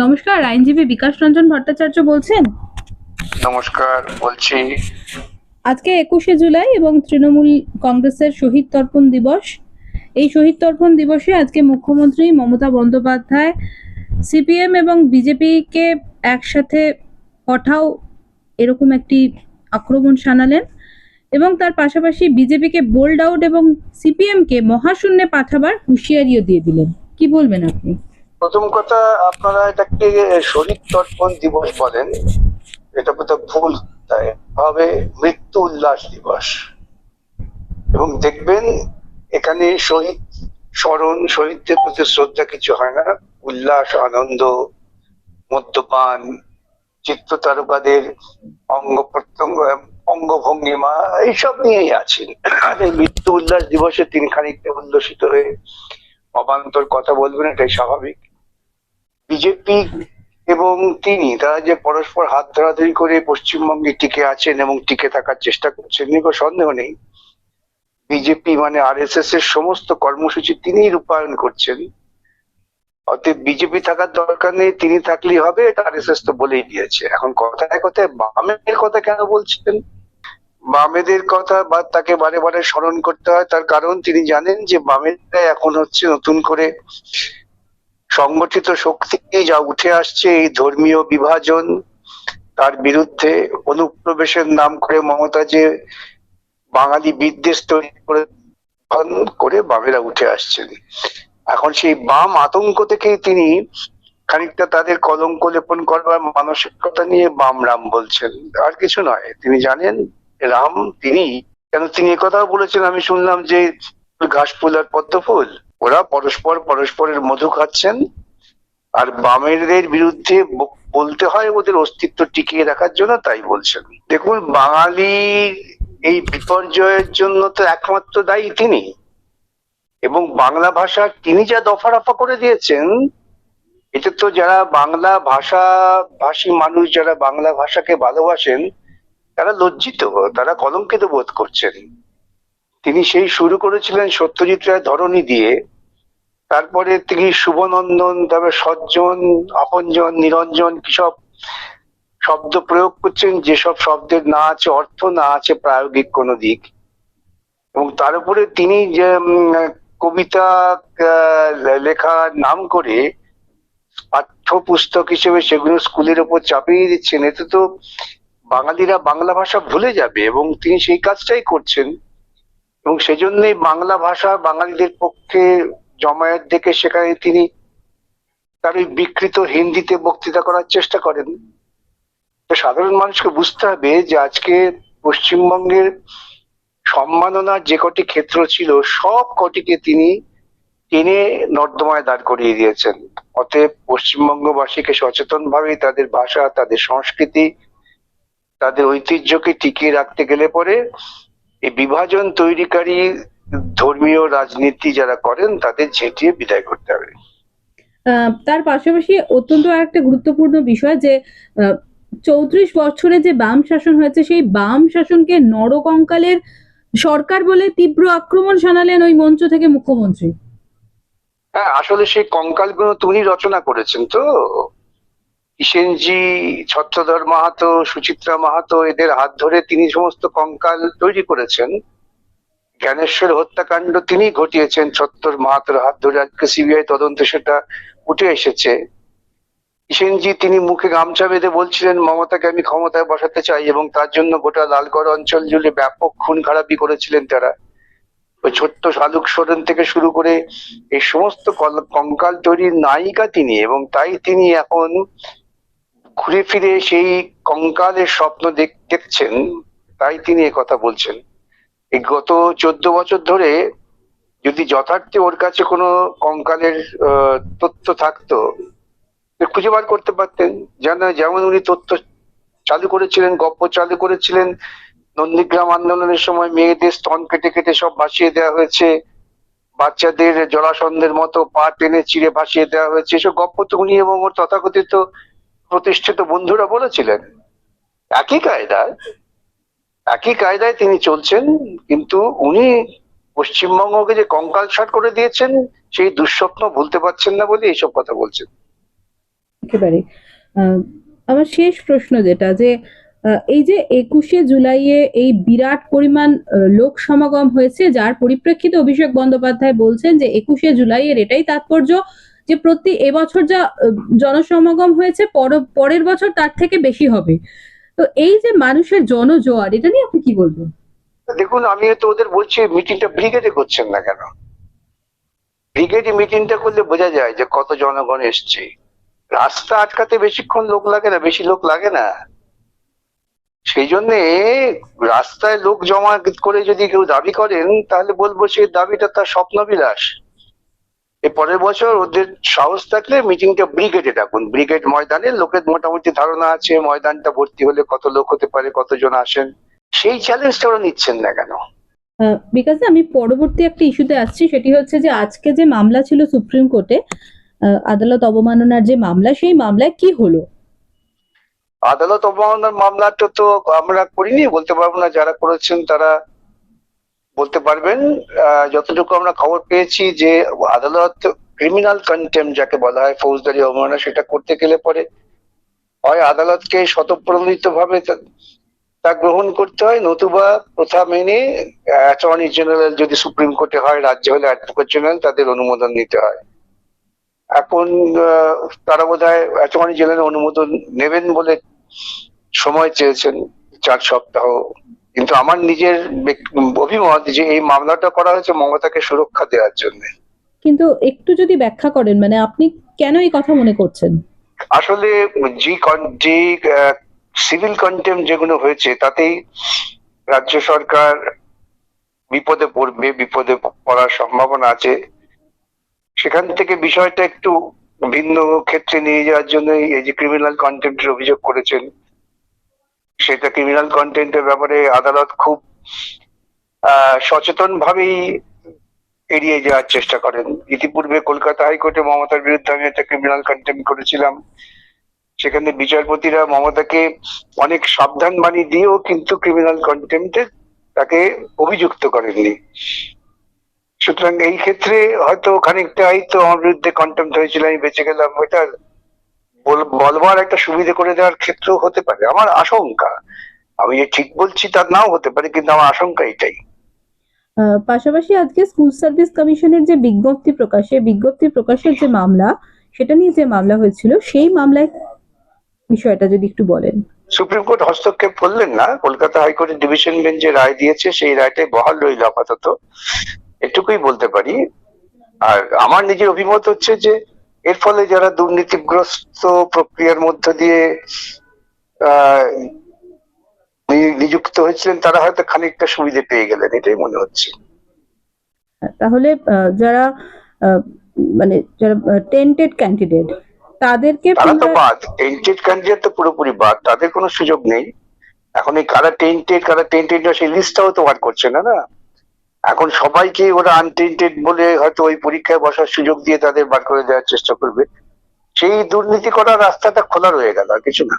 নমস্কার আইনজীবী বিকাশ রঞ্জন ভট্টাচার্য বলছেন? নমস্কার বলছি। আজকে একুশে জুলাই এবং তৃণমূল কংগ্রেসের শহীদ তর্পণ দিবস। এই শহীদ তর্পণ দিবসে আজকে মুখ্যমন্ত্রী মমতা বন্দ্যোপাধ্যায় সিপিএম এবং বিজেপিকে একসাথে পাঠাও এরকম একটি আক্রমণ শানালেন এবং তার পাশাপাশি বিজেপিকে বোল্ড আউট এবং সিপিএমকে মহাশূন্যে পাঠাবার হুঁশিয়ারিও দিয়ে দিলেন। কি বলবেন আপনি? প্রথম কথা, আপনারা এটাকে শহীদ তর্পণ দিবস বলেন। এটা বোধহয় ভুল হবে মৃত্যু উল্লাস দিবস। এবং দেখবেন, এখানে শহীদ, স্মরণ, শহীদদের প্রতি শ্রদ্ধা কিছু হয় না। উল্লাস, আনন্দ, মদ্যপান চিত্র তারকাদের অঙ্গ প্রত্যঙ্গ অঙ্গভঙ্গিমা এইসব নিয়েই আছেন। মৃত্যু উল্লাস দিবসে তিনি খানিকটা উল্লসিত হয়ে অবান্তর কথা বলবেন, এটাই স্বাভাবিক। বিজেপি এবং তিনি, তারা যে পরস্পর হাত ধরাধরি করে পশ্চিমবঙ্গে টিকে আছেন এবং টিকে থাকার চেষ্টা করছেন নিয়ে সন্দেহ নেই। বিজেপি মানে আর এর সমস্ত কর্মসূচি তিনিই রূপায়ণ করছেন। অতএব বিজেপি থাকার দরকার নেই, তিনি থাকলেই হবে, এটা আর এস এস তো বলেই দিয়েছে। এখন কথায় কথায় বামের কথা কেন বলছেন? বামেদের কথা বা তাকে বারে বারে স্মরণ করতে হয়, তার কারণ তিনি জানেন যে বামেরা এখন হচ্ছে নতুন করে সংগঠিত শক্তি যা উঠে আসছে, এই ধর্মীয় বিভাজন, তার বিরুদ্ধে অনুপ্রবেশের নাম করে মমতা যে বাঙালি বিদ্বেষ তৈরি করে করে বামেরা উঠে আসছেন। এখন সেই বাম আতঙ্ক থেকে তিনি খানিকটা তাদের কলঙ্ক লেপন করবার মানসিকতা নিয়ে বাম রাম বলছেন। আর কিছু নয়, তিনি জানেন রাম, তিনি, কেন তিনি একথাও বলেছেন, আমি শুনলাম যে ঘাস ফুল আর পদ্ম ফুল। ওরা পরস্পর পরস্পরের মধু খাচ্ছেন, আর বামেরদের বিরুদ্ধে বলতে হয় ওদের অস্তিত্ব টিকিয়ে রাখার জন্য তাই বলছেন। দেখুন বাঙালি এই বিপর্যয়ের জন্য তো একমাত্র দায়ী তিনি। এবং বাংলা ভাষা, তিনি যা দফা রফা করে দিয়েছেন এটা তো যারা বাংলা ভাষা ভাষী মানুষ, যারা বাংলা ভাষাকে ভালোবাসেন তারা লজ্জিত, তারা কলঙ্কিত বোধ করছেন। তিনি সেই শুরু করেছিলেন সত্যজিৎ রায় ধরনী দিয়ে। তারপরে তিনি শুভনন্দন, তারপরে সজ্জন, আপনজন, নিরঞ্জন কি সব শব্দ প্রয়োগ করছেন, যেসব শব্দের না আছে অর্থ, না আছে প্রায়োগিক কোনো দিক। এবং তার উপরে তিনি যে কবিতা লেখার নাম করে পাঠ্যপুস্তক হিসেবে সেগুলো স্কুলের ওপর চাপিয়ে দিচ্ছেন। এতে তো বাঙালিরা বাংলা ভাষা ভুলে যাবে এবং তিনি সেই কাজটাই করছেন। এবং সেজন্যই বাংলা ভাষা বাঙালিদের পক্ষে জমায়েত দেখে সেখানে তিনি তার ওই বিকৃত হিন্দিতে বক্তৃতা করার চেষ্টা করেন। তো সাধারণ মানুষকে বুঝতে হবে যে আজকে পশ্চিমবঙ্গের সম্মাননার যে কটি ক্ষেত্র ছিল, সব কটিকে তিনি টেনে নর্দমায় দাঁড় করিয়ে দিয়েছেন। অতএব পশ্চিমবঙ্গবাসীকে সচেতন ভাবে তাদের ভাষা, তাদের সংস্কৃতি তাদের ঐতিহ্যকে টিকিয়ে রাখতে গেলে পরে এই বিভাজন তৈরিকারী ধর্মীয় রাজনীতি যারা করেন তাদের ঝেঁটিয়ে বিদায় করতে হবে। তার পাশাপাশি অত্যন্ত একটা গুরুত্বপূর্ণ বিষয় যে চৌত্রিশ বছরে যে বাম শাসন হয়েছে সেই বাম শাসনকে নরকঙ্কালের সরকার বলে তীব্র আক্রমণ শানালেন ওই মঞ্চ থেকে মুখ্যমন্ত্রী। হ্যাঁ আসলে সেই কঙ্কালগুলো তুমি রচনা করেছেন তো। কিষেনজি ছত্রধর মাহাতো, সুচিত্রা মাহাতো, এদের হাত ধরে তিনি সমস্ত কঙ্কাল তৈরি করেছেন। জ্ঞানেশ্বর হত্যাকাণ্ড তিনি ঘটিয়েছেন ছত্তর মাহাতোর হাত ধরে। আজকে সিবিআই তদন্তে সেটা উঠে এসেছে। কিষেনজি তিনি মুখে গামছা বেঁধে বলছিলেন, মমতাকে আমি ক্ষমতায় বসাতে চাই এবং তার জন্য গোটা লালগড় অঞ্চল জুড়ে ব্যাপক খুন খারাপি করেছিলেন তারা। ওই ছোট্ট শালুক সোরেন থেকে শুরু করে এই সমস্ত কল- কঙ্কাল তৈরির নায়িকা তিনি এবং তাই তিনি এখন ঘুরে ফিরে সেই কঙ্কালের স্বপ্ন দেখ- দেখছেন, তাই তিনি কথা বলছেন। এই গত চোদ্দ বছর ধরে যদি যথার্থে ওর কাছে কোনো কঙ্কালের তথ্য থাকতো খুঁজে বার করতে পারতেন। যেন, যেমন উনি তথ্য চালু করেছিলেন, গপ্প চালু করেছিলেন, নন্দীগ্রাম আন্দোলনের সময় মেয়েদের স্তন কেটে কেটে সব ভাসিয়ে দেওয়া হয়েছে, বাচ্চাদের জলাসন্ধের মতো পা টেনে চিড়ে ভাসিয়ে দেওয়া হয়েছে, এসব গপ্প তো উনি এবং ওর তথাকথিত প্রতিষ্ঠিত বন্ধুরা বলেছিলেন, একই কায়দায় একই কায়দায় তিনি চলছেন, কিন্তু উনি পশ্চিমবঙ্গকে যে কঙ্কাল সার করে দিয়েছেন, সেই দুঃস্বপ্ন ভুলতে পারছেন না বলে এইসব কথা বলছেন। একেবারে। আমার শেষ প্রশ্ন যেটা যে এই যে একুশে জুলাইয়ে এই বিরাট পরিমাণ লোক সমাগম হয়েছে, যার পরিপ্রেক্ষিতে অভিষেক বন্দ্যোপাধ্যায় বলছেন যে একুশে জুলাইয়ের এটাই তাৎপর্য যে প্রতি এবছর যা জনসমাগম হয়েছে, পর- পরের বছর তার থেকে বেশি হবে। তো এই যে মানুষের জনজোয়ার, এটা নিয়ে আপনি কি বলবেন? দেখুন আমি তো ওদের বলছি মিটিংটা ব্রিগেডে করছেন না কেন? ব্রিগেডে মিটিংটা করলে বোঝা যায় যে কত জনগণ এসছে। রাস্তা আটকাতে বেশিক্ষণ লোক লাগে না, বেশি লোক লাগে না। সেই জন্য রাস্তায় লোক জমা করে যদি কেউ দাবি করেন, তাহলে বলব সেই দাবিটা তার স্বপ্নবিলাস। পরের বছর ওদের সাহস থাকলে মিটিংটা ব্রিগেডে ডাকুন। ব্রিগেড ময়দানে লোকের মোটামুটি ধারণা আছে ময়দানটা ভর্তি হলে কত লোক হতে পারে কতজন আসেন। সেই চ্যালেঞ্জটা ওরা নিচ্ছেন না কেন? বিকাশ আমি পরবর্তী একটা ইস্যুতে আসছি সেটি হচ্ছে যে আজকে যে মামলা ছিল সুপ্রিম কোর্টে আদালত অবমাননার যে মামলা সেই মামলায় কি হলো? আদালত অবমাননার মামলাটা তো আমরা করিনি বলতে পারব না যারা করেছেন তারা বলতে পারবেন যতটুকু আমরা খবর পেয়েছি যে আদালত ক্রিমিনাল কন্টেম যাকে বলা হয়, ফৌজদারি অবমাননা, সেটা করতে গেলে পরে হয় আদালতকে স্বতঃপ্রণোদিত ভাবে তা- গ্রহণ করতে হয়। নতুবা প্রথা মেনে অ্যাটর্নি জেনারেল যদি সুপ্রিম কোর্টে হয়, রাজ্য হলে অ্যাডভোকেট জেনারেল তাদের অনুমোদন নিতে হয়। এখন তারা বোধ হয় অ্যাটর্নি জেনারেল অনুমোদন নেবেন বলে সময় চেয়েছেন, চার সপ্তাহ কিন্তু আমার নিজের অভিমত যে এই মামলাটা করা হয়েছে মমতাকে সুরক্ষা দেওয়ার জন্য। কিন্তু একটু যদি ব্যাখ্যা করেন মানে আপনি কেন এই কথা মনে করছেন? আসলে যে যে সিভিল কন্টেম্প যেগুলো হয়েছে তাতেই রাজ্য সরকার বিপদে পড়বে বিপদে পড়ার সম্ভাবনা আছে। সেখান থেকে বিষয়টা একটু ভিন্ন ক্ষেত্রে নিয়ে যাওয়ার জন্য এই যে ক্রিমিনাল কন্টেন্টের অভিযোগ করেছেন সেটা ক্রিমিনাল কন্টেন্টের ব্যাপারে আদালত খুব সচেতন ভাবেই এড়িয়ে যাওয়ার চেষ্টা করেন। ইতিপূর্বে কলকাতা হাইকোর্টে মমতার বিরুদ্ধে আমি একটা ক্রিমিনাল কন্টেম্প করেছিলাম। সেখানে বিচারপতিরা মমতাকে অনেক সাবধান বাণী দিয়েও কিন্তু ক্রিমিনাল কন্টেম্পে তাকে অভিযুক্ত করেননি। সুতরাং এই ক্ষেত্রে হয়তো খানিকটা তো আমার বিরুদ্ধে কন্টেম্প হয়েছিল, আমি বেঁচে গেলাম বল- বলবার একটা সুবিধে করে দেওয়ার ক্ষেত্রেও হতে পারে। আমার আশঙ্কা আমি যে ঠিক বলছি তা নাও হতে পারে কিন্তু আমার আশঙ্কা এটাই। পাশাপাশি আজকে স্কুল সার্ভিস কমিশনের যে বিজ্ঞপ্তি প্রকাশে বিজ্ঞপ্তি প্রকাশের যে মামলা সেটা নিয়ে যে মামলা হয়েছিল সেই মামলায় বিষয়টা যদি একটু বলেন। সুপ্রিম কোর্ট হস্তক্ষেপ করলেন না। কলকাতা হাইকোর্টের ডিভিশন বেঞ্চ যে রায় দিয়েছে সেই রায়টাই বহাল রইল আপাতত। এটুকুই বলতে পারি। আর আমার নিজের অভিমত হচ্ছে যে এর ফলে যারা দুর্নীতিগ্রস্ত প্রক্রিয়ার মধ্য দিয়ে নিযুক্ত হয়েছিলেন তারা হয়তো খানিকটা সুবিধে পেয়ে গেলেন এটাই মনে হচ্ছে। তাহলে যারা মানে যারা টেন্টেড ক্যান্ডিডেট তাদেরকে তারা তো বাদ। টেন্টেড ক্যান্ডিডেট তো পুরোপুরি বাদ। তাদের কোনো সুযোগ নেই। এখন এই কারা টেন্টেড কারা টেন্টেড সেই লিস্টটাও তো বার করছে না না? এখন সবাইকে ওরা আনটেন্টেড বলে হয়তো ওই পরীক্ষায় বসার সুযোগ দিয়ে তাদের বার করে দেওয়ার চেষ্টা করবে। সেই দুর্নীতি করার রাস্তাটা খোলা রয়ে গেল, আর কিছু না।